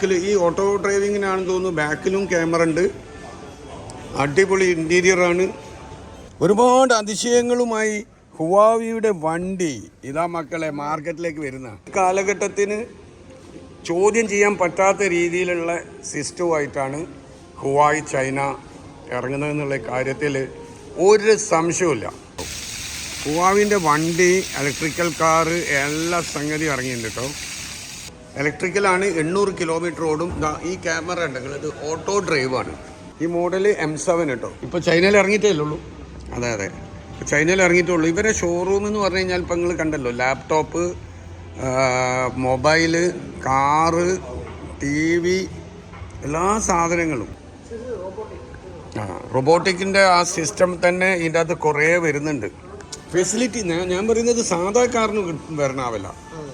ബാക്കിൽ ഈ ഓട്ടോ ഡ്രൈവിങ്ങിനാണെന്ന് തോന്നുന്നു ബാക്കിലും ക്യാമറ ഉണ്ട്. അടിപൊളി ഇന്റീരിയർ ആണ്. ഒരുപാട് അതിശയങ്ങളുമായി ഹുവാവിയുടെ വണ്ടി ഇതാ മക്കളെ മാർക്കറ്റിലേക്ക് വരുന്ന. കാലഘട്ടത്തിന് ചോദ്യം ചെയ്യാൻ പറ്റാത്ത രീതിയിലുള്ള സിസ്റ്റവുമായിട്ടാണ് ഹുവായി ചൈന ഇറങ്ങുന്നതെന്നുള്ള കാര്യത്തിൽ ഒരു സംശയവുമില്ല. ഹുവാവിന്റെ വണ്ടി ഇലക്ട്രിക്കൽ കാറ് എല്ലാ സംഗതിയും ഇറങ്ങിയിട്ടുണ്ട് കേട്ടോ. ഇലക്ട്രിക്കലാണ് എണ്ണൂറ് കിലോമീറ്റർ ഓടും. ഈ ക്യാമറ ഉണ്ടെങ്കിൽ ഇത് ഓട്ടോ ഡ്രൈവാണ് ഈ മോഡൽ എം സെവൻ കേട്ടോ. ഇപ്പോൾ ചൈനയിൽ ഇറങ്ങിയിട്ടേ ഉള്ളൂ അതെ അതെ. ചൈനയിൽ ചൈനയിൽ ഇറങ്ങിയിട്ടുള്ളൂ. ഇവരെ ഷോറൂം എന്ന് പറഞ്ഞു കഴിഞ്ഞാൽ ഇപ്പം നിങ്ങൾ കണ്ടല്ലോ. Laptop mobile car T V എല്ലാ സാധനങ്ങളും. ആ റൊബോട്ടിക്കിന്റെ ആ സിസ്റ്റം തന്നെ ഇതിന്റെ അകത്ത് കുറേ വരുന്നുണ്ട്. ഫെസിലിറ്റി ഞാൻ ഞാൻ പറയുന്നത് സാധാ കാറിന് വരണാവില്ല.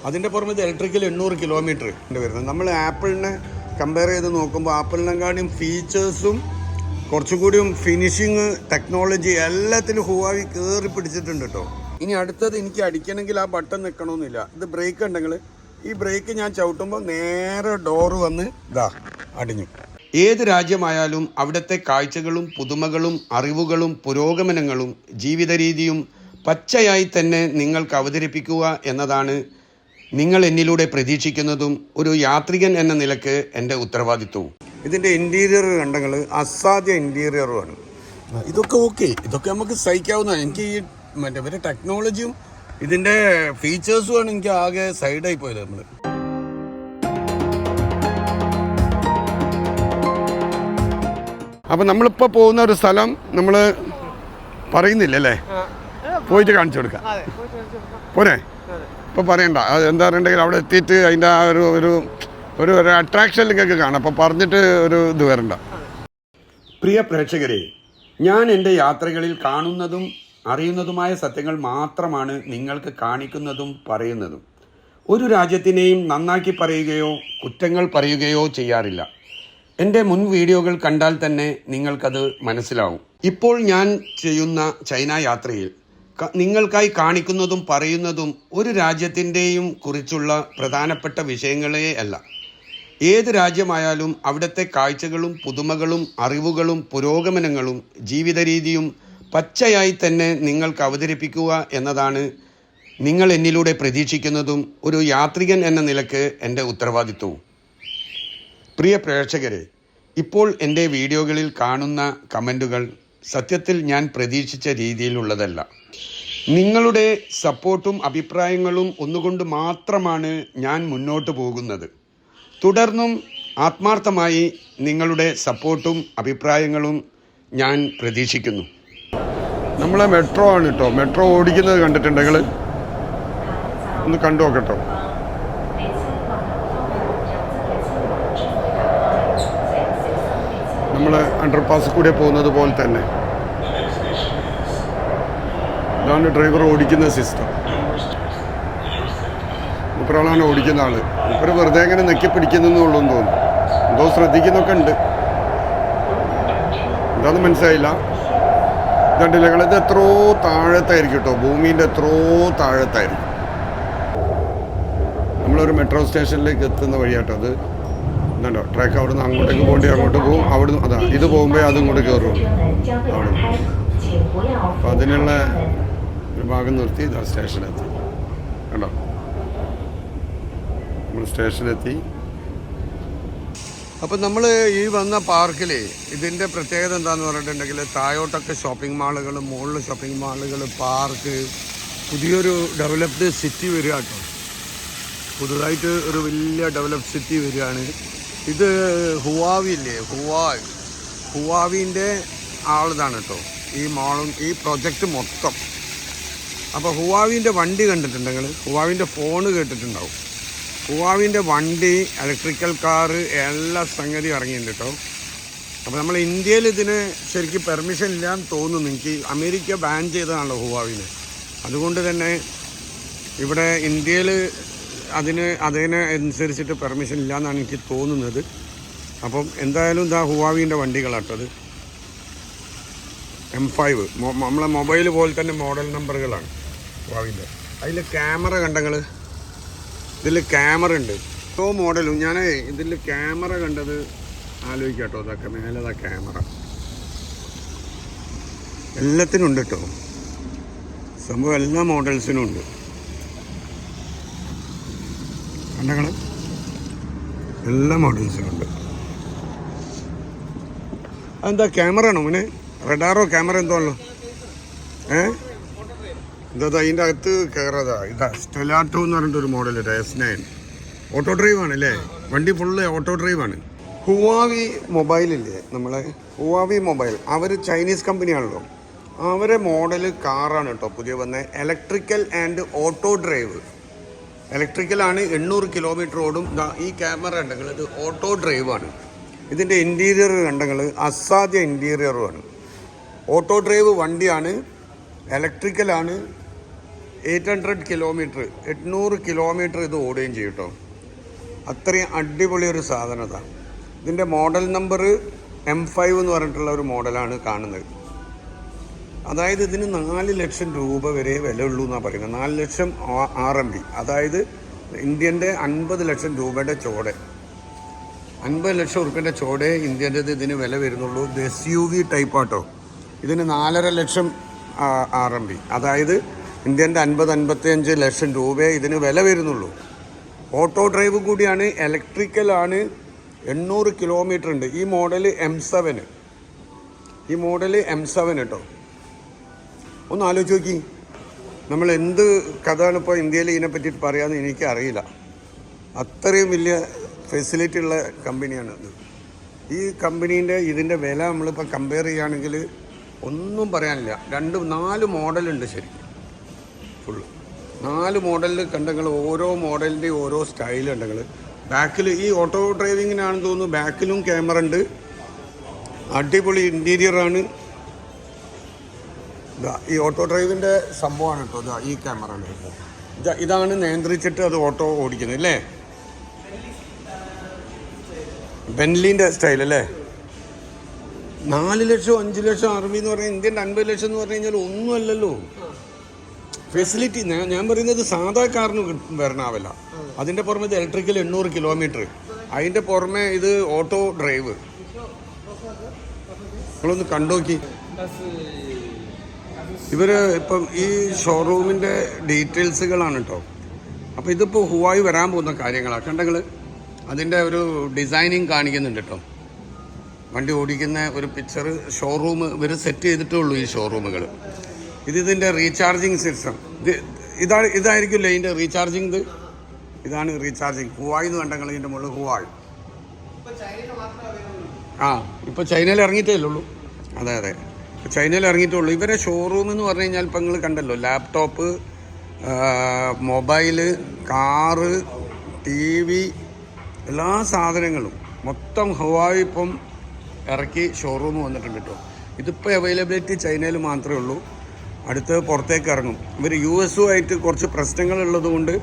അതിന്റെ പുറമെ ഇലക്ട്രിക്കൽ എണ്ണൂറ് കിലോമീറ്റർ ഉണ്ട് വരുന്നത്. നമ്മൾ ആപ്പിളിനെ കമ്പയർ ചെയ്ത് നോക്കുമ്പോൾ ആപ്പിളിനെക്കാളും ഫീച്ചേഴ്സും കുറച്ചുകൂടിയും ഫിനിഷിങ് ടെക്നോളജി എല്ലാത്തിലും ഹുവാവി കയറി പിടിച്ചിട്ടുണ്ട് കേട്ടോ ഇനി അടുത്തത് എനിക്ക് അടിക്കണമെങ്കിൽ ആ ബട്ടൺ നിൽക്കണമെന്നില്ല ഇത് ബ്രേക്ക് ഉണ്ടെങ്കിൽ ഈ ബ്രേക്ക് ഞാൻ ചവിട്ടുമ്പോൾ നേരെ ഡോറ് വന്ന് ഇതാ അടിഞ്ഞു. ഏത് രാജ്യമായാലും അവിടുത്തെ കാഴ്ചകളും പുതുമകളും അറിവുകളും പുരോഗമനങ്ങളും ജീവിത രീതിയും പച്ചയായി തന്നെ നിങ്ങൾക്ക് അവതരിപ്പിക്കുക എന്നതാണ് നിങ്ങൾ എന്നിലൂടെ പ്രതീക്ഷിക്കുന്നതും ഒരു യാത്രികൻ എന്ന നിലയ്ക്ക് എന്റെ ഉത്തരവാദിത്വവും. ഇതിന്റെ ഇന്റീരിയർ കണ്ടങ്ങൾ അസാധ്യ ഇന്റീരിയറുമാണ് ഇതൊക്കെ ഓക്കെ ഇതൊക്കെ നമുക്ക് സഹിക്കാവുന്ന എനിക്ക് ഈ മറ്റേ ഇവരുടെ ടെക്നോളജിയും ഇതിന്റെ ഫീച്ചേഴ്സുമാണ് എനിക്ക് ആകെ സൈഡായി പോയത് നമ്മൾ അപ്പം നമ്മളിപ്പോൾ പോകുന്ന ഒരു സ്ഥലം നമ്മൾ പറയുന്നില്ല അല്ലേ പോയിട്ട് കാണിച്ചു കൊടുക്കാം. പോരെ? ഇപ്പോൾ പറയണ്ട. അത് എന്താ പറയണ്ടെങ്കിൽ അവിടെ എത്തിയിട്ട് അതിന്റെ ആ ഒരു ഒരു ഒരു ഒരു അട്രാക്ഷൻ നിങ്ങൾക്ക് കാണാം. അപ്പോൾ പറഞ്ഞിട്ട് ഒരു ഇത് വരണ്ട. പ്രിയ പ്രേക്ഷകരെ ഞാൻ എന്റെ യാത്രകളിൽ കാണുന്നതും അറിയുന്നതുമായ സത്യങ്ങൾ മാത്രമാണ് നിങ്ങൾക്ക് കാണിക്കുന്നതും പറയുന്നതും. ഒരു രാജ്യത്തിനെയും നന്നാക്കി പറയുകയോ കുറ്റങ്ങൾ പറയുകയോ ചെയ്യാറില്ല. എന്റെ മുൻ വീഡിയോകൾ കണ്ടാൽ തന്നെ നിങ്ങൾക്കത് മനസ്സിലാവും. ഇപ്പോൾ ഞാൻ ചെയ്യുന്ന ചൈന യാത്രയിൽ നിങ്ങൾക്കായി കാണിക്കുന്നതും പറയുന്നതും ഒരു രാജ്യത്തിന്റെയും കുറിച്ചുള്ള പ്രധാനപ്പെട്ട വിഷയങ്ങളേ അല്ല. ഏത് രാജ്യമായാലും അവിടുത്തെ കാഴ്ചകളും പുതുമകളും അറിവുകളും പുരോഗമനങ്ങളും ജീവിത രീതിയും പച്ചയായി തന്നെ നിങ്ങൾക്ക് അവതരിപ്പിക്കുക എന്നതാണ് നിങ്ങൾ എന്നിലൂടെ പ്രതീക്ഷിക്കുന്നതും ഒരു യാത്രികൻ എന്ന നിലയ്ക്ക് എന്റെ ഉത്തരവാദിത്വവും. പ്രിയ പ്രേക്ഷകരെ ഇപ്പോൾ എന്റെ വീഡിയോകളിൽ കാണുന്ന കമന്റുകൾ സത്യത്തിൽ ഞാൻ പ്രതീക്ഷിച്ച രീതിയിലുള്ളതല്ല. നിങ്ങളുടെ സപ്പോർട്ടും അഭിപ്രായങ്ങളും ഒന്നുകൊണ്ട് മാത്രമാണ് ഞാൻ മുന്നോട്ട് പോകുന്നത്. തുടർന്നും ആത്മാർത്ഥമായി നിങ്ങളുടെ സപ്പോർട്ടും അഭിപ്രായങ്ങളും ഞാൻ പ്രതീക്ഷിക്കുന്നു. നമ്മളെ മെട്രോ ആണ് കേട്ടോ മെട്രോ ഓടിക്കുന്നത് കണ്ടിട്ടുണ്ടെങ്കിൽ ഒന്ന് കണ്ടു നോക്കട്ടോ അണ്ടർപാസ് കൂടെ പോകുന്നത് പോലെ തന്നെ. ഇതാണ് ഡ്രൈവർ ഓടിക്കുന്ന സിസ്റ്റം മൂപ്പരാളാണ് ഓടിക്കുന്ന ആൾ. മുപ്പര് വെറുതെ എങ്ങനെ നെക്കി പിടിക്കുന്നുള്ളൂ എന്ന് തോന്നുന്നു. എന്തോ ശ്രദ്ധിക്കുന്നൊക്കെ ഉണ്ട്. എന്താന്ന് മനസ്സിലായില്ല. കണ്ടില്ല ഇത് എത്രയോ താഴത്തായിരിക്കും കേട്ടോ. ഭൂമിന്റെ എത്രയോ താഴത്തായിരിക്കും. നമ്മളൊരു മെട്രോ സ്റ്റേഷനിലേക്ക് എത്തുന്ന വഴിയാട്ടോ അത്. ഇതുണ്ടോ ട്രാക്ക് അവിടുന്ന് അങ്ങോട്ടേക്ക് പോകേണ്ടി അങ്ങോട്ട് പോകും അവിടുന്ന് അതാ ഇത് പോകുമ്പോൾ അതും കൂടെ കയറും അവിടെ അപ്പം അതിനുള്ള ഒരു ഭാഗം നിർത്തി ഇതാ സ്റ്റേഷനിലെത്തി. കണ്ടോ? നമ്മൾ സ്റ്റേഷനിലെത്തി. അപ്പം നമ്മൾ ഈ വന്ന പാർക്കിൽ ഇതിന്റെ പ്രത്യേകത എന്താണെന്ന് പറഞ്ഞിട്ടുണ്ടെങ്കിൽ താഴോട്ടൊക്കെ ഷോപ്പിംഗ് മാളുകൾ മുകളിൽ ഷോപ്പിംഗ് മാളുകൾ പാർക്ക് പുതിയൊരു ഡെവലപ്ഡ് സിറ്റി വരിക കേട്ടോ. പുതുതായിട്ട് ഒരു വലിയ ഡെവലപ്ഡ് സിറ്റി വരികയാണ്. ഇത് ഹുവാവി ഇല്ലേ ഹുവാവ് ഹുവാവിന്റെ ആളിതാണ് കേട്ടോ ഈ മോളും ഈ പ്രൊജക്റ്റ് മൊത്തം. അപ്പോൾ ഹുവാവിന്റെ വണ്ടി കണ്ടിട്ടുണ്ടെങ്കിൽ ഹുവാവിന്റെ ഫോണ് കേട്ടിട്ടുണ്ടാവും. ഹുവാവിന്റെ വണ്ടി ഇലക്ട്രിക്കൽ കാറ് എല്ലാ സംഗതി ഇറങ്ങിയിട്ടുണ്ട് കേട്ടോ അപ്പോൾ നമ്മൾ ഇന്ത്യയിൽ ഇതിന് ശരിക്കും പെർമിഷൻ ഇല്ലാന്ന് തോന്നുന്നു എനിക്ക് അമേരിക്ക ബാൻ ചെയ്തതാണല്ലോ ഹുവാവിന്. അതുകൊണ്ട് തന്നെ ഇവിടെ ഇന്ത്യയിൽ അതിന് അതിന് അനുസരിച്ചിട്ട് പെർമിഷൻ ഇല്ല എന്നാണ് എനിക്ക് തോന്നുന്നത്. അപ്പം എന്തായാലും ഇതാ ഹുവാവിന്റെ വണ്ടികളാട്ടത് എം ഫൈവ് നമ്മളെ മൊബൈൽ പോലെ തന്നെ മോഡൽ നമ്പറുകളാണ് ഹുവാവിന്റെ. അതിൽ ക്യാമറ കണ്ടങ്ങൾ ഇതിൽ ക്യാമറ ഉണ്ട്. ഓ മോഡലും ഞാൻ ഇതിൽ ക്യാമറ കണ്ടത് ആലോചിക്കാട്ടോ. അതൊക്കെ മേലതാ ക്യാമറ എല്ലാത്തിനും ഉണ്ട് കേട്ടോ സംഭവം എല്ലാ മോഡൽസിനും ഉണ്ട്. കണ്ടങ്ങൾ എല്ലാ ഉണ്ട് അതെന്താ ക്യാമറ ആണോ മോനെ? റെഡാറോ ക്യാമറ എന്തോ ആണല്ലോ ഏ? എന്താ അതിന്റെ അകത്ത് കയറാതാ ഇതാ സ്റ്റെലാട്ടോ എന്ന് പറഞ്ഞിട്ട് ഒരു model S nine auto drive ആണ് അല്ലേ? വണ്ടി ഫുള്ള് ഓട്ടോ ഡ്രൈവ് ആണ്. ഹുവാവി മൊബൈലില്ലേ നമ്മളെ? ഹുവാവി മൊബൈൽ അവർ ചൈനീസ് കമ്പനിയാണല്ലോ അവരെ മോഡൽ കാറാണ് കേട്ടോ പുതിയ വന്ന. ഇലക്ട്രിക്കൽ ആൻഡ് ഓട്ടോ ഡ്രൈവ് ഇലക്ട്രിക്കലാണ് എണ്ണൂറ് കിലോമീറ്റർ ഓടും. ഈ ക്യാമറ ഉണ്ടെങ്കിൽ ഇത് ഓട്ടോ ഡ്രൈവാണ് ഇതിന്റെ ഇന്റീരിയർ കണ്ടെങ്കിൽ അസാധ്യ ഇന്റീരിയറുമാണ് ഓട്ടോ ഡ്രൈവ് വണ്ടിയാണ് ഇലക്ട്രിക്കലാണ് എയ്റ്റ് ഹൺഡ്രഡ് കിലോമീറ്റർ എണ്ണൂറ് കിലോമീറ്റർ ഇത് ഓടുകയും ചെയ്യും കേട്ടോ. അത്രയും അടിപൊളി ഒരു സാധനത ഇതിന്റെ മോഡൽ നമ്പർ എം ഫൈവ് എന്ന് പറഞ്ഞിട്ടുള്ള ഒരു മോഡലാണ് കാണുന്നത്. അതായത് ഇതിന് നാല് ലക്ഷം രൂപ വരെ വില ഉള്ളൂ എന്നാണ് പറയുന്നത്. നാല് ലക്ഷം ആർ എം ബി. അതായത് ഇന്ത്യന്റെ അൻപത് ലക്ഷം രൂപയുടെ ചോടെ. അൻപത് ലക്ഷം ഉറുപ്പ്യന്റെ ചോടെ ഇന്ത്യന്റെ ഇതിന് വില വരുന്നുള്ളൂ. ഇത് എസ് യു വി ടൈപ്പ് ആട്ടോ. ഇതിന് നാലര ലക്ഷം ആർ എം ബി. അതായത് ഇന്ത്യന്റെ അൻപത് അൻപത്തിയഞ്ച് ലക്ഷം രൂപയെ ഇതിന് വില വരുന്നുള്ളൂ. ഓട്ടോ ഡ്രൈവ് കൂടിയാണ് ഇലക്ട്രിക്കലാണ് എണ്ണൂറ് കിലോമീറ്റർ ഉണ്ട്. ഈ മോഡൽ എം സെവന് ഈ മോഡൽ എം സെവൻ കേട്ടോ ഒന്ന് ആലോചിച്ച് നോക്കി. നമ്മൾ എന്ത് കഥയാണ് ഇപ്പോൾ ഇന്ത്യയിൽ ഇതിനെ പറ്റിയിട്ട് പറയാമെന്ന് എനിക്ക് അറിയില്ല അത്രയും വലിയ ഫെസിലിറ്റി ഉള്ള കമ്പനിയാണ് ഇത്. ഈ കമ്പനീന്റെ ഇതിന്റെ വില നമ്മളിപ്പോൾ കമ്പയർ ചെയ്യുകയാണെങ്കിൽ ഒന്നും പറയാനില്ല. രണ്ട് നാല് മോഡലുണ്ട് ശരി. ഫുള്ള് നാല് മോഡലിൽ കണ്ടെങ്കിൽ ഓരോ മോഡലിന്റെയും ഓരോ സ്റ്റൈലുണ്ടെങ്കിൽ ബാക്കിൽ ഈ ഓട്ടോ ഡ്രൈവിങ്ങിനാണെന്ന് തോന്നുന്നു. ബാക്കിലും ക്യാമറ ഉണ്ട്. അടിപൊളി ഇന്റീരിയറാണ് ഈ ഓട്ടോ ഡ്രൈവിന്റെ സംഭവമാണ് കേട്ടോ ഇതാ ഈ ക്യാമറയിൽ ഇതാ ഇതാണ് നിയന്ത്രിച്ചിട്ട് അത് ഓട്ടോ ഓടിക്കുന്നത് അല്ലേ? ബെൻലിന്റെ സ്റ്റൈൽ അല്ലേ? നാല് ലക്ഷം അഞ്ച് ലക്ഷം ആർമി എന്ന് പറഞ്ഞാൽ ഇന്ത്യന്റെ അൻപത് ലക്ഷം എന്ന് പറഞ്ഞു കഴിഞ്ഞാൽ ഒന്നുമല്ലല്ലോ. ഫെസിലിറ്റി ഞാൻ പറയുന്നത് സാധാ കാറിന് വരണാവില്ല. അതിന്റെ പുറമെ ഇത് ഇലക്ട്രിക്കൽ എണ്ണൂറ് കിലോമീറ്റർ അതിന്റെ പുറമെ ഇത് ഓട്ടോ ഡ്രൈവ് നിങ്ങളൊന്ന് കണ്ടോക്കി. ഇവർ ഇപ്പം ഈ ഷോറൂമിന്റെ ഡീറ്റെയിൽസുകളാണ് കേട്ടോ അപ്പോൾ ഇതിപ്പോൾ ഹുവായി വരാൻ പോകുന്ന കാര്യങ്ങളാണ് കണ്ടെങ്കിൽ അതിന്റെ ഒരു ഡിസൈനിങ് കാണിക്കുന്നുണ്ട് കേട്ടോ വണ്ടി ഓടിക്കുന്ന ഒരു പിക്ചർ ഷോറൂം ഇവർ സെറ്റ് ചെയ്തിട്ടേ ഉള്ളൂ ഈ ഷോറൂമുകൾ ഇത് ഇതിന്റെ റീചാർജിങ് സിസ്റ്റം ഇത് ഇതാണ് ഇതായിരിക്കില്ല ഇതിന്റെ റീചാർജിങ് ഇത്? ഇതാണ് റീചാർജിങ് ഹുവായി എന്ന് കണ്ടെങ്കിൽ ഇതിന്റെ മുകളിൽ ഹൂവാൾ ആ ഇപ്പോൾ ചൈനയിൽ ഇറങ്ങിയിട്ടേ ഉള്ളൂ അതെ അതെ. ചൈനയിൽ ഇറങ്ങിയിട്ടുള്ളൂ. ഇവരെ ഷോറൂം എന്ന് പറഞ്ഞു കഴിഞ്ഞാൽ ഇപ്പം നിങ്ങൾ കണ്ടല്ലോ. Laptop mobile car T V എല്ലാ സാധനങ്ങളും. മൊത്തം ഹുവായി ഇപ്പം ഇറക്കി ഷോറൂം വന്നിട്ടുണ്ട് കേട്ടോ. ഇതിപ്പോൾ അവൈലബിലിറ്റി ചൈനയിൽ മാത്രമേ ഉള്ളൂ. അടുത്ത് പുറത്തേക്ക് ഇറങ്ങും. ഇവർ യു എസുമായിട്ട് കുറച്ച് പ്രശ്നങ്ങളുള്ളത് കൊണ്ട്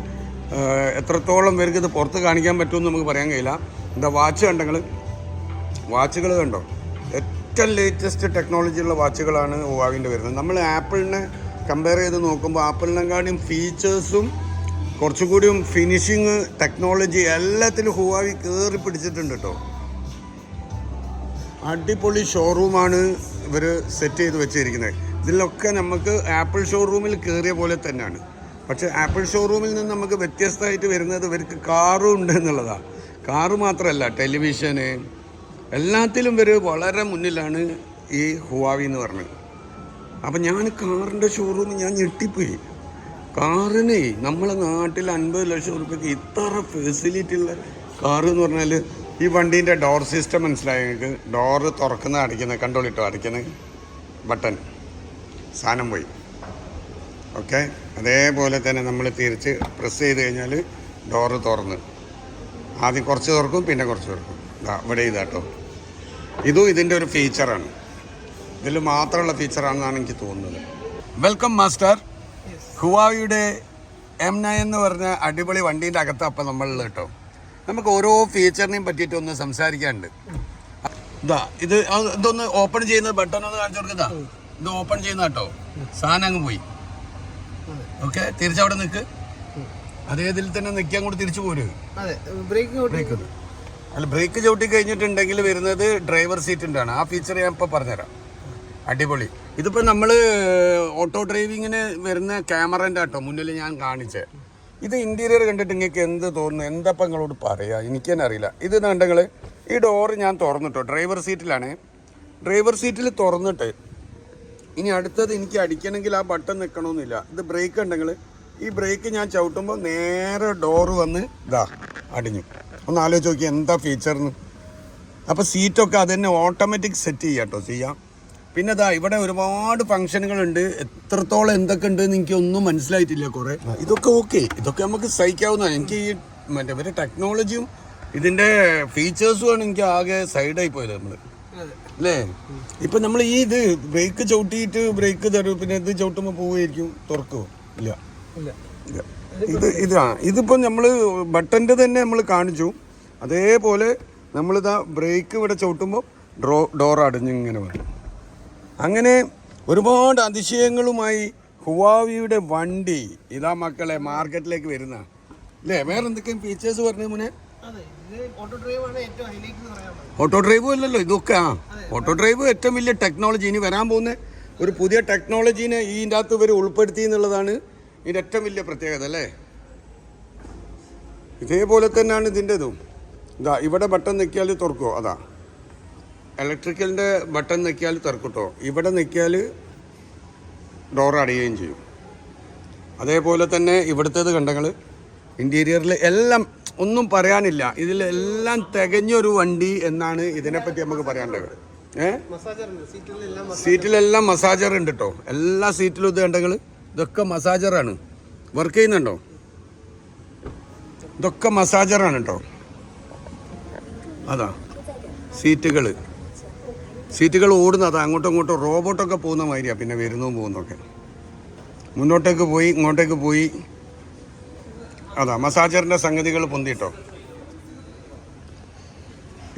എത്രത്തോളം പേർക്ക് ഇത് പുറത്ത് കാണിക്കാൻ പറ്റുമെന്ന് നമുക്ക് പറയാൻ കഴിയില്ല. എന്താ വാച്ച് കണ്ടെങ്കിൽ വാച്ചുകൾ കണ്ടോ? ഏറ്റവും ലേറ്റസ്റ്റ് ടെക്നോളജിയുള്ള വാച്ചുകളാണ് ഓവാവിന്റെ വരുന്നത്. നമ്മൾ ആപ്പിളിനെ കമ്പയർ ചെയ്ത് നോക്കുമ്പോൾ ആപ്പിളിനെക്കാളും ഫീച്ചേഴ്സും കുറച്ചുകൂടിയും ഫിനിഷിങ് ടെക്നോളജി എല്ലാത്തിലും ഹുവാവി കയറി പിടിച്ചിട്ടുണ്ട് കേട്ടോ അടിപൊളി ഷോറൂമാണ് ഇവർ സെറ്റ് ചെയ്ത് വെച്ചിരിക്കുന്നത്. ഇതിലൊക്കെ നമുക്ക് ആപ്പിൾ ഷോറൂമിൽ കയറിയ പോലെ തന്നെയാണ്. പക്ഷേ ആപ്പിൾ ഷോറൂമിൽ നിന്ന് നമുക്ക് വ്യത്യസ്തമായിട്ട് വരുന്നത് ഇവർക്ക് കാറും ഉണ്ട് എന്നുള്ളതാണ്. കാറ് മാത്രമല്ല ടെലിവിഷന് എല്ലാത്തിലും ഇവർ വളരെ മുന്നിലാണ് ഈ ഹുവാവി എന്ന് പറഞ്ഞത്. അപ്പം ഞാൻ കാറിന്റെ ഷോറൂം ഞാൻ ഞെട്ടിപ്പോയി. കാറിന് നമ്മളെ നാട്ടിൽ അൻപത് ലക്ഷം റുപ്യക്ക് ഇത്ര ഫെസിലിറ്റി ഉള്ള കാർ എന്ന് പറഞ്ഞാൽ ഈ വണ്ടീന്റെ ഡോർ സിസ്റ്റം മനസ്സിലായി നിങ്ങൾക്ക്? ഡോറ് തുറക്കുന്ന അടിക്കുന്നത് കണ്ടോളിട്ടോ അടിക്കുന്നത് ബട്ടൺ സാധനം പോയി. ഓക്കെ അതേപോലെ തന്നെ നമ്മൾ തിരിച്ച് പ്രസ് ചെയ്ത് കഴിഞ്ഞാൽ ഡോറ് തുറന്ന്. ആദ്യം കുറച്ച് തുറക്കും പിന്നെ കുറച്ച് തുറക്കും. ഇതാ ഇവിടെ ഇതാട്ടോ. ഇതും ഇതിന്റെ ഒരു ഫീച്ചറാണ് ഇതിൽ മാത്രമുള്ള ഫീച്ചറാണെന്നാണ് എനിക്ക് തോന്നുന്നത്. വെൽക്കം മാസ്റ്റർ ഹുവാവിയുടെ എം നയൻ എന്ന് പറഞ്ഞ അടിപൊളി വണ്ടീന്റെ അകത്ത് അപ്പം നമ്മളിൽ കേട്ടോ. നമുക്ക് ഓരോ ഫീച്ചറിനെയും പറ്റിയിട്ട് ഒന്ന് സംസാരിക്കാനുണ്ട്. ഇതാ ഇത് ഇതൊന്ന് ഓപ്പൺ ചെയ്യുന്ന ബട്ടൺ ഒന്ന് കാണിച്ചു കൊടുക്കുന്നതാ ഇത് ഓപ്പൺ ചെയ്യുന്ന കേട്ടോ. സാധനം അങ്ങ് പോയി. ഓക്കെ തിരിച്ചവിടെ നിൽക്ക് അതേ ഇതിൽ തന്നെ നിൽക്കാൻ അങ്ങോട്ട് തിരിച്ചു പോരും. ബ്രേക്ക് ബ്രേക്ക് അല്ല ബ്രേക്ക് ചവിട്ടി കഴിഞ്ഞിട്ടുണ്ടെങ്കിൽ വരുന്നത് ഡ്രൈവർ സീറ്റിന്റെ ആണ് ആ ഫീച്ചർ ഞാൻ ഇപ്പോൾ പറഞ്ഞുതരാം. അടിപൊളി. ഇതിപ്പോൾ നമ്മൾ ഓട്ടോ ഡ്രൈവിങ്ങിന് വരുന്ന ക്യാമറന്റെ ആട്ടോ മുന്നിൽ ഞാൻ കാണിച്ചത് ഇത് ഇന്റീരിയർ കണ്ടിട്ട് നിങ്ങൾക്ക് എന്ത് തോന്നുന്നു? എന്തപ്പം നിങ്ങളോട് പറയാ? എനിക്ക് തന്നെ അറിയില്ല. ഇത് കണ്ടെങ്കിൽ ഈ ഡോറ് ഞാൻ തുറന്നിട്ടോ? ഡ്രൈവർ സീറ്റിലാണ് ഡ്രൈവർ സീറ്റിൽ തുറന്നിട്ട് ഇനി അടുത്തത് എനിക്ക് അടിക്കണമെങ്കിൽ ആ ബട്ടൺ നിൽക്കണമെന്നില്ല ഇത് ബ്രേക്ക് ഉണ്ടെങ്കിൽ ഈ ബ്രേക്ക് ഞാൻ ചവിട്ടുമ്പോൾ നേരെ ഡോറ് വന്ന് ഇതാ അടിഞ്ഞു. ഒന്ന് ആലോചിച്ച് നോക്കി എന്താ ഫീച്ചർന്ന് അപ്പോൾ സീറ്റൊക്കെ അത് തന്നെ ഓട്ടോമാറ്റിക് സെറ്റ് ചെയ്യാം കേട്ടോ ചെയ്യാം. പിന്നെ ഇതാ ഇവിടെ ഒരുപാട് ഫംഗ്ഷനുകളുണ്ട് എത്രത്തോളം എന്തൊക്കെ ഉണ്ട് എന്ന് എനിക്ക് ഒന്നും മനസ്സിലായിട്ടില്ല കുറേ. ഇതൊക്കെ ഓക്കെ ഇതൊക്കെ നമുക്ക് സഹിക്കാവുന്നതാണ് എനിക്ക് ഈ മറ്റേ ഇവരെ ടെക്നോളജിയും ഇതിന്റെ ഫീച്ചേഴ്സുമാണ് എനിക്ക് ആകെ സൈഡായി പോയത് നമ്മൾ അതെ അല്ലേ? ഇപ്പൊ നമ്മൾ ഈ ഇത് ബ്രേക്ക് ചവിട്ടിയിട്ട് ബ്രേക്ക് തരും പിന്നെ ഇത് ചവിട്ടുമ്പോൾ പോവുമായിരിക്കും തുറക്കുമോ ഇല്ല. ഇല്ല. ഇത് ഇതാണ് ഇതിപ്പോൾ നമ്മൾ ബട്ടന്റെ തന്നെ നമ്മൾ കാണിച്ചു. അതേപോലെ നമ്മളിതാ ബ്രേക്ക് ഇവിടെ ചവിട്ടുമ്പോൾ ഡ്രോ ഡോർ അടഞ്ഞിങ്ങനെ വരും അങ്ങനെ ഒരുപാട് അതിശയങ്ങളുമായി ഹുവാവിയുടെ വണ്ടി ഇതാ മക്കളെ മാർക്കറ്റിലേക്ക് വരുന്ന. അല്ലേ വേറെ എന്തൊക്കെയും ഫീച്ചേഴ്സ് പറഞ്ഞു മുന്നേ ഓട്ടോ ഡ്രൈവും അല്ലല്ലോ ഇതൊക്കെ. ആ ഓട്ടോ ഡ്രൈവ് ഏറ്റവും വലിയ ടെക്നോളജി ഇനി വരാൻ പോകുന്ന ഒരു പുതിയ ടെക്നോളജീനെ ഇതിന്റെ അകത്ത് ഇവർ ഉൾപ്പെടുത്തി എന്നുള്ളതാണ് ഇതിന്റെ ഏറ്റവും വലിയ പ്രത്യേകത അല്ലേ? ഇതേപോലെ തന്നെയാണ് ഇതിന്റെതും. ഇതാ ഇവിടെ ബട്ടൺ നിൽക്കിയാൽ തുറക്കുമോ അതാ. ഇലക്ട്രിക്കലിന്റെ ബട്ടൺ നിൽക്കിയാൽ തുറക്കട്ടോ. ഇവിടെ നിൽക്കിയാൽ ഡോർ അടയുകയും ചെയ്യും. അതേപോലെ തന്നെ ഇവിടുത്തേത് കണ്ടങ്ങൾ ഇന്റീരിയറിൽ എല്ലാം ഒന്നും പറയാനില്ല. ഇതിലെല്ലാം തികഞ്ഞൊരു വണ്ടി എന്നാണ് ഇതിനെപ്പറ്റി നമുക്ക് പറയാനുള്ളത്. ഏഹ് സീറ്റിലെല്ലാം സീറ്റിലെല്ലാം മസാജർ ഉണ്ട് കേട്ടോ. എല്ലാ സീറ്റിലും ഇത് കണ്ടെങ്കിൽ ഇതൊക്കെ മസാജറാണ് വർക്ക് ചെയ്യുന്നുണ്ടോ? ഇതൊക്കെ മസാജറാണ് കേട്ടോ അതാ സീറ്റുകൾ സീറ്റുകൾ ഓടുന്നത് അങ്ങോട്ടും ഇങ്ങോട്ടും റോബോട്ടൊക്കെ പോകുന്ന മാതിരിയാണ് പിന്നെ വരുന്നതും പോകുന്നതൊക്കെ. മുന്നോട്ടേക്ക് പോയി ഇങ്ങോട്ടേക്ക് പോയി. അതാ മസാജറിന്റെ സംഗതികൾ പൊന്തിട്ടോ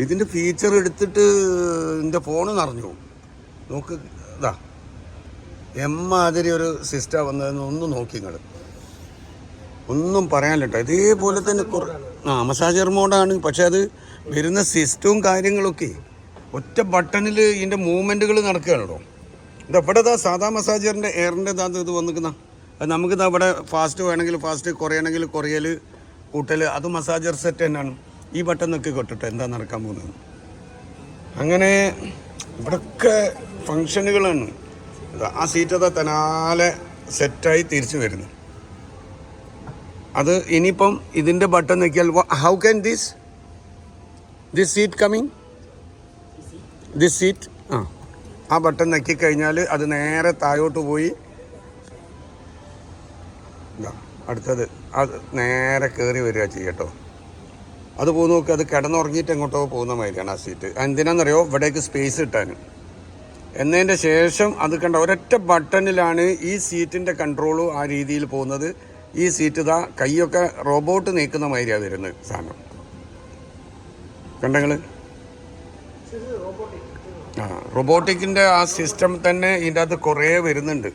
ഇതിന്റെ ഫീച്ചർ എടുത്തിട്ട് എന്റെ ഫോണ് നിറഞ്ഞു നോക്ക് ഇതാ. എമ്മാതിരി ഒരു സിസ്റ്റം വന്നതെന്ന് ഒന്ന് നോക്കി നിങ്ങൾ ഒന്നും പറയാനില്ല ഇതേപോലെ തന്നെ കുറ- ആ മസാജർ മോഡാണ്. പക്ഷെ അത് വരുന്ന സിസ്റ്റവും കാര്യങ്ങളൊക്കെ ഒറ്റ ബട്ടണിൽ ഇതിന്റെ മൂവ്മെന്റുകൾ നടക്കുകയാണ് കേട്ടോ ഇത് ഇതാ സാധാ മസാജറിന്റെ എയറിന്റെ ഇതാ ഇത് വന്നിക്കുന്ന അത് നമുക്കിത് അവിടെ ഫാസ്റ്റ് വേണമെങ്കിൽ ഫാസ്റ്റ് കുറയണമെങ്കിൽ കുറയൽ കൂട്ടൽ. അത് മസാജർ സെറ്റ് തന്നെയാണ്. ഈ ബട്ടൺ നിൽക്കി കൊട്ടിട്ട് എന്താ നടക്കാൻ പോകുന്നത്? അങ്ങനെ ഇവിടൊക്കെ ഫങ്ഷനുകളാണ് ആ സീറ്റ് അതാ തനാലെ സെറ്റായി തിരിച്ചു വരുന്നു. അത് ഇനിയിപ്പം ഇതിന്റെ ബട്ടൺ നോക്കിയാൽ how can this this seat coming this seat ആ. ആ ബട്ടൺ നക്കിക്കഴിഞ്ഞാൽ അത് നേരെ താഴോട്ട് പോയി. അടുത്തത് അത് നേരെ കയറി വരിക ചെയ്യട്ടോ. അത് പോകുന്ന നോക്ക് അത് കിടന്നുറങ്ങിയിട്ട് എങ്ങോട്ടോ പോകുന്ന മാതിരിയാണ് ആ സീറ്റ് എന്തിനാണെന്നറിയോ ഇവിടേക്ക് സ്പേസ് കിട്ടാൻ എന്നതിന്റെ ശേഷം അത് കണ്ട ഒരൊറ്റ ബട്ടണിലാണ് ഈ സീറ്റിന്റെ കൺട്രോളും ആ രീതിയിൽ പോകുന്നത്. ഈ സീറ്റ് ഇതാ കൈയൊക്കെ റോബോട്ട് നീക്കുന്ന മാതിരിയാണ് വരുന്നത് സാധനം. കണ്ടങ്ങൾ ആ റോബോട്ടിക്കിന്റെ ആ സിസ്റ്റം തന്നെ ഇതിന്റെ അകത്ത് കുറേ വരുന്നുണ്ട്.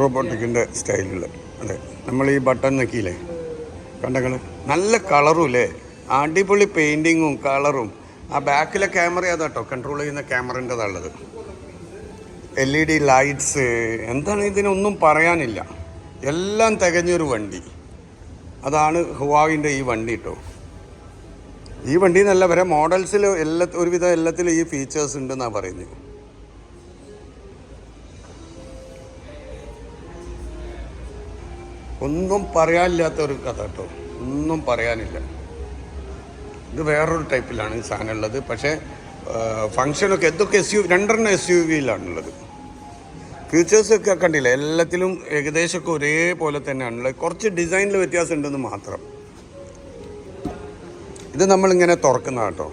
റോബോട്ടിക്കിന്റെ സ്റ്റൈലിൽ അതെ നമ്മൾ ഈ ബട്ടൺ നോക്കിയില്ലേ? കണ്ടങ്ങൾ നല്ല കളറും അല്ലേ അടിപൊളി പെയിന്റിങ്ങും കളറും ആ ബാക്കിലെ ക്യാമറ അതാട്ടോ കൺട്രോൾ ചെയ്യുന്ന ക്യാമറന്റെതാണുള്ളത്. എൽ ഇ ഡി ലൈറ്റ്സ് എന്താണ് ഇതിനൊന്നും പറയാനില്ല. എല്ലാം തികഞ്ഞൊരു വണ്ടി. അതാണ് ഹുവാവിന്റെ ഈ വണ്ടി കേട്ടോ ഈ വണ്ടി എന്നല്ല വരെ മോഡൽസിൽ എല്ലാ ഒരുവിധം എല്ലാത്തിലും ഈ ഫീച്ചേഴ്സ് ഉണ്ടെന്നാണ് പറയുന്നത് ഒന്നും പറയാനില്ലാത്ത ഒരു കഥ കേട്ടോ ഒന്നും പറയാനില്ല. ഇത് വേറൊരു ടൈപ്പിലാണ് ഈ സാധനം ഉള്ളത് പക്ഷേ ഫങ്ഷനൊക്കെ എന്തൊക്കെ എസ് യു രണ്ടെണ്ണം എസ് യു വിയിലാണുള്ളത് ഫീച്ചേഴ്സൊക്കെ കണ്ടില്ല? എല്ലാത്തിലും ഏകദേശമൊക്കെ ഒരേപോലെ തന്നെയാണുള്ളത്. കുറച്ച് ഡിസൈനിൽ വ്യത്യാസം ഉണ്ടെന്ന് മാത്രം. ഇത് നമ്മളിങ്ങനെ തുറക്കുന്ന കേട്ടോ.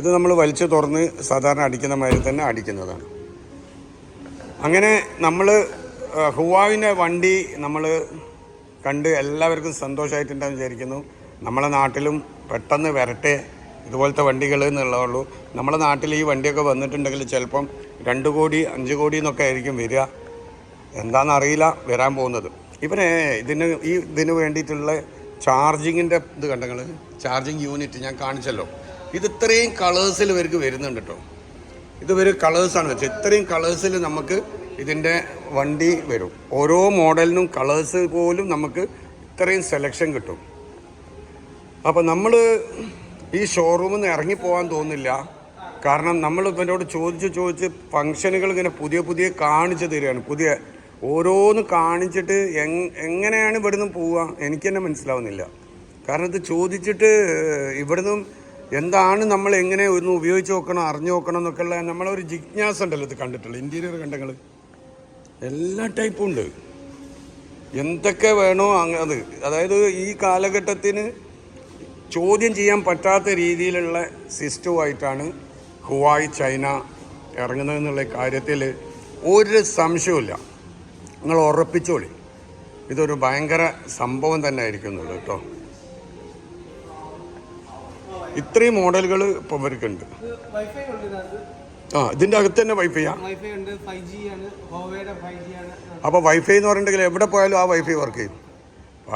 ഇത് നമ്മൾ വലിച്ചു തുറന്ന് സാധാരണ അടിക്കുന്ന മാതിരി തന്നെ അടിക്കുന്നതാണ്. അങ്ങനെ നമ്മൾ ഹുവാവിന്റെ വണ്ടി നമ്മൾ കണ്ട് എല്ലാവർക്കും സന്തോഷമായിട്ടുണ്ടെന്ന് വിചാരിക്കുന്നു. നമ്മളെ നാട്ടിലും പെട്ടെന്ന് വരട്ടെ ഇതുപോലത്തെ വണ്ടികൾ എന്നുള്ളതുള്ളൂ നമ്മളെ നാട്ടിൽ ഈ വണ്ടിയൊക്കെ വന്നിട്ടുണ്ടെങ്കിൽ ചിലപ്പം രണ്ട് കോടി അഞ്ച് കോടി എന്നൊക്കെ ആയിരിക്കും വരിക. എന്താണെന്നറിയില്ല വരാൻ പോകുന്നത്. ഇവരെ ഇതിന് ഈ ഇതിന് വേണ്ടിയിട്ടുള്ള ചാർജിങ്ങിന്റെ ഇത് കണ്ടങ്ങൾ ചാർജിങ് യൂണിറ്റ് ഞാൻ കാണിച്ചല്ലോ. ഇത് ഇത്രയും കളേഴ്സിൽ ഇവർക്ക് വരുന്നുണ്ട് കേട്ടോ. ഇത് ഒരു കളേഴ്സാണ് വെച്ചത്. ഇത്രയും കളേഴ്സിൽ നമുക്ക് ഇതിന്റെ വണ്ടി വരും. ഓരോ മോഡലിനും കളേഴ്സ് പോലും നമുക്ക് ഇത്രയും സെലക്ഷൻ കിട്ടും. അപ്പോൾ നമ്മൾ ഈ ഷോറൂമിൽ നിന്ന് ഇറങ്ങിപ്പോകാൻ തോന്നില്ല. കാരണം നമ്മൾ ഇവരോട് ചോദിച്ച് ചോദിച്ച് ഫംഗ്ഷനുകൾ ഇങ്ങനെ പുതിയ പുതിയ കാണിച്ചു തരികയാണ് പുതിയ ഓരോന്ന് കാണിച്ചിട്ട് എങ് എങ്ങനെയാണ് ഇവിടുന്ന് പോവുക എനിക്ക് തന്നെ മനസ്സിലാവുന്നില്ല. കാരണം ഇത് ചോദിച്ചിട്ട് ഇവിടുന്ന് എന്താണ് നമ്മൾ എങ്ങനെ ഒന്ന് ഉപയോഗിച്ച് നോക്കണം അറിഞ്ഞു നോക്കണം എന്നൊക്കെയുള്ള നമ്മളൊരു ജിജ്ഞാസ ഉണ്ടല്ലോ ഇത് കണ്ടിട്ടുള്ളൂ ഇന്റീരിയർ കണ്ടങ്ങൾ എല്ലാ ടൈപ്പും ഉണ്ട്. എന്തൊക്കെ വേണോ അത്. അതായത് ഈ കാലഘട്ടത്തിന് ചോദ്യം ചെയ്യാൻ പറ്റാത്ത രീതിയിലുള്ള സിസ്റ്റവുമായിട്ടാണ് ഹുവായ് ചൈന ഇറങ്ങുന്നതെന്നുള്ള കാര്യത്തിൽ ഒരു സംശയമില്ല നിങ്ങൾ ഉറപ്പിച്ചോളി. ഇതൊരു ഭയങ്കര സംഭവം തന്നെ ആയിരിക്കുന്നുള്ളൂ കേട്ടോ. ഇത്രയും മോഡലുകൾ ഇപ്പോൾ ഇവർക്കുണ്ട്. ആ ഇതിന്റെ അകത്ത് തന്നെ വൈഫൈയാ? അപ്പോൾ വൈഫൈ എന്ന് പറഞ്ഞിട്ടുണ്ടെങ്കിൽ എവിടെ പോയാലും ആ വൈഫൈ വർക്ക് ചെയ്യും.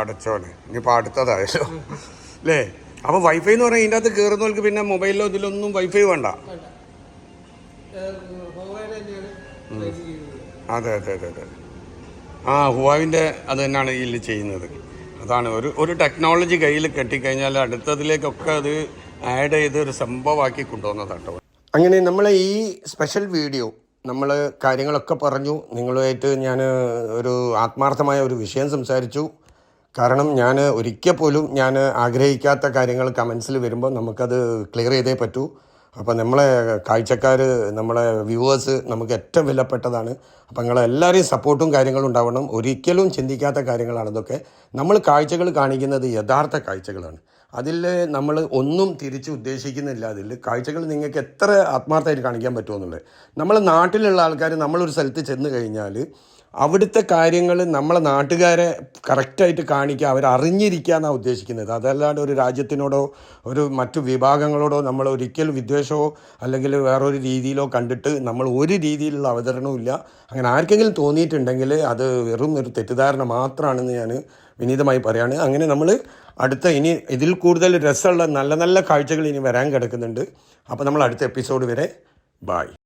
അടച്ചോനെ ഇനിയിപ്പോൾ അടുത്തതായല്ലോ. അല്ലേ? അപ്പോൾ വൈഫൈ എന്ന് പറഞ്ഞാൽ ഇതിന്റെ അകത്ത് കയറുന്നവർക്ക് പിന്നെ മൊബൈലിലോ ഇതിലൊന്നും വൈഫൈ വേണ്ട. അതെ അതെ അതെ അതെ. ആ ഹുവാവിന്റെ അത് തന്നെയാണ് ഇതിൽ ചെയ്യുന്നത്. അതാണ് ഒരു ഒരു ടെക്നോളജി കയ്യിൽ കെട്ടിക്കഴിഞ്ഞാൽ അടുത്തതിലേക്കൊക്കെ അത് ആഡ് ചെയ്ത് ഒരു സംഭവമാക്കി കൊണ്ടുവന്നതാട്ടോ അങ്ങനെ നമ്മളെ ഈ സ്പെഷ്യൽ വീഡിയോ നമ്മൾ കാര്യങ്ങളൊക്കെ പറഞ്ഞു. നിങ്ങളുമായിട്ട് ഞാൻ ഒരു ആത്മാർത്ഥമായ ഒരു വിഷയം സംസാരിച്ചു. കാരണം ഞാൻ ഒരിക്കൽ പോലും ഞാൻ ആഗ്രഹിക്കാത്ത കാര്യങ്ങൾ കമൻസിൽ വരുമ്പോൾ നമുക്കത് ക്ലിയർ ചെയ്തേ പറ്റൂ. അപ്പോൾ നമ്മളെ കാഴ്ചക്കാർ നമ്മളെ വ്യൂവേഴ്സ് നമുക്ക് ഏറ്റവും വിലപ്പെട്ടതാണ്. അപ്പോൾ നിങ്ങളെ എല്ലാവരെയും സപ്പോർട്ടും കാര്യങ്ങളും ഉണ്ടാവണം. ഒരിക്കലും ചിന്തിക്കാത്ത കാര്യങ്ങളാണ് ഇതൊക്കെ. നമ്മൾ കാഴ്ചകൾ കാണിക്കുന്നത് യഥാർത്ഥ കാഴ്ചകളാണ്. അതിൽ നമ്മൾ ഒന്നും തിരിച്ച് ഉദ്ദേശിക്കുന്നില്ല. അതിൽ കാഴ്ചകൾ നിങ്ങൾക്ക് എത്ര ആത്മാർത്ഥമായിട്ട് കാണിക്കാൻ പറ്റുമെന്നുള്ളത് നമ്മൾ നാട്ടിലുള്ള ആൾക്കാർ നമ്മളൊരു സ്ഥലത്ത് ചെന്ന് കഴിഞ്ഞാൽ അവിടുത്തെ കാര്യങ്ങൾ നമ്മളെ നാട്ടുകാരെ കറക്റ്റായിട്ട് കാണിക്കുക അവർ അറിഞ്ഞിരിക്കുക എന്നാണ് ഉദ്ദേശിക്കുന്നത്. അതല്ലാണ്ട് ഒരു രാജ്യത്തിനോടോ ഒരു മറ്റു വിഭാഗങ്ങളോടോ നമ്മൾ ഒരിക്കൽ വിദ്വേഷമോ അല്ലെങ്കിൽ വേറൊരു രീതിയിലോ കണ്ടിട്ട് നമ്മൾ ഒരു രീതിയിലുള്ള അവതരണവും ഇല്ല. അങ്ങനെ ആർക്കെങ്കിലും തോന്നിയിട്ടുണ്ടെങ്കിൽ അത് വെറും ഒരു തെറ്റിദ്ധാരണ മാത്രമാണെന്ന് ഞാൻ വിനീതമായി പറയാണ്. അങ്ങനെ നമ്മൾ അടുത്ത ഇനി ഇതിൽ കൂടുതൽ രസമുള്ള നല്ല നല്ല കാഴ്ചകൾ ഇനി വരാൻ കിടക്കുന്നുണ്ട്. അപ്പോൾ നമ്മൾ അടുത്ത എപ്പിസോഡ് വരെ. ബായ്